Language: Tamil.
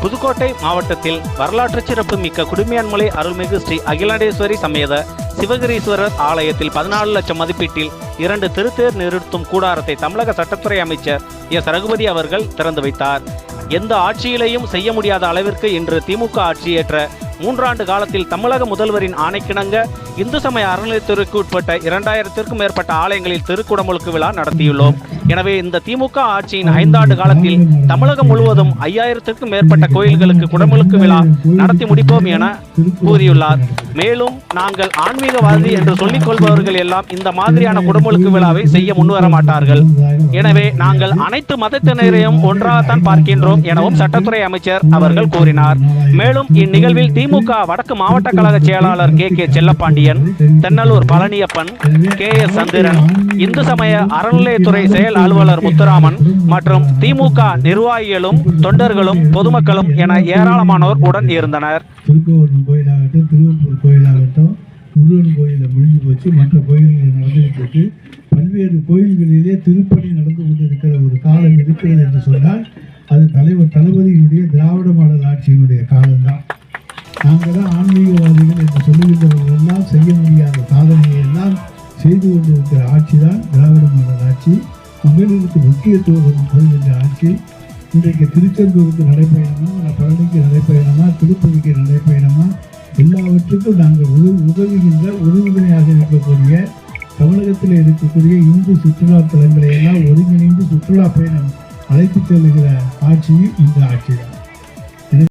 புதுக்கோட்டை மாவட்டத்தில் வரலாற்று சிறப்பு மிக்க குடுமியான்மலை அருள்மிகு ஸ்ரீ அகிலாண்டேஸ்வரி சமேத சிவகிரீஸ்வரர் ஆலயத்தில் பதினாலு லட்சம் மதிப்பீட்டில் இரண்டு திருத்தேர் நிறுத்தும் கூடாரத்தை தமிழக சட்டத்துறை அமைச்சர் எஸ். ரகுபதி அவர்கள் திறந்து வைத்தார். எந்த ஆட்சியிலையும் செய்ய முடியாத அளவிற்கு இன்று திமுக ஆட்சியேற்ற மூன்றாண்டு காலத்தில் தமிழக முதல்வரின் ஆணைக்கிணங்க இந்து சமய அறநிலையத்துறைக்கு உட்பட்ட இரண்டாயிரத்திற்கும் மேற்பட்ட ஆலயங்களில் திருக்குடமுழுக்கு விழா நடத்தியுள்ளோம். எனவே இந்த திமுக ஆட்சியின் ஐந்தாண்டு காலத்தில் தமிழகம் முழுவதும் ஐயாயிரத்திற்கும் மேற்பட்ட கோயில்களுக்கு குடமுழுக்கு விழா நடத்தி முடிப்போம் என கூறியுள்ளார். மேலும் நாங்கள் ஆன்மீகவாதி என்று சொல்லிக் கொள்பவர்கள் எல்லாம் இந்த மாதிரியான குடமுழுக்கு விழாவை செய்ய முன்வர மாட்டார்கள். எனவே நாங்கள் அனைத்து மதத்தினரையும் ஒன்றாகத்தான் பார்க்கின்றோம் எனவும் சட்டத்துறை அமைச்சர் அவர்கள் கூறினார். மேலும் இந்நிகழ்வில் திமுக வடக்கு மாவட்ட கழக செயலாளர் K K Chellapandi Pandiyan Thennalur Palaniappan K S Chandran Hindu சமய அறநிலையத்துறை செயல் அலுவலர் முத்துராமன் மற்றும் திமுக நிர்வாகிகளும் தொண்டர்களும் பொதுமக்களும் என ஏராளமானோர் உடன் இருந்தனர். திருக்கோவூர் கோயிலாகட்டும் திருவள்ளூர் கோயிலாகட்டும் முருகன் கோயிலில் முடிஞ்சு போச்சு மற்ற கோயில்களில் நடந்துகிட்டு இருக்கு பல்வேறு கோயில்களிலே திருப்பணி நடந்து கொண்டிருக்கிற ஒரு காலம் இருக்கிறது என்று சொன்னால் அது தலைவர் தளபதியினுடைய திராவிட மாடல் ஆட்சியினுடைய காலம். நாங்கள் தான் ஆன்மீகவாதிகள் என்று சொல்லுகின்றவர்களெல்லாம் செய்ய முடியாத சாதனையை எல்லாம் செய்து கொண்டிருக்கிற ஆட்சி தான் திராவிட மாடல் ஆட்சி. மகளிருக்கு முக்கியத்துவம் தருகின்ற ஆட்சி. இன்றைக்கு திருச்செந்தூருக்கு நடைபயணமா இல்லை பழனிக்கு நடைபயணமா திருப்பதிக்கு நடைபயணமா எல்லாவற்றுக்கும் நாங்கள் உதவி உதவுகின்ற உதவிகளையாக இருக்கக்கூடிய தமிழகத்தில் இருக்கக்கூடிய இந்து சுற்றுலா தலங்களை எல்லாம் ஒருங்கிணைந்து சுற்றுலா பயணம் அழைத்து செல்லுகிற ஆட்சியும் இந்த ஆட்சி தான்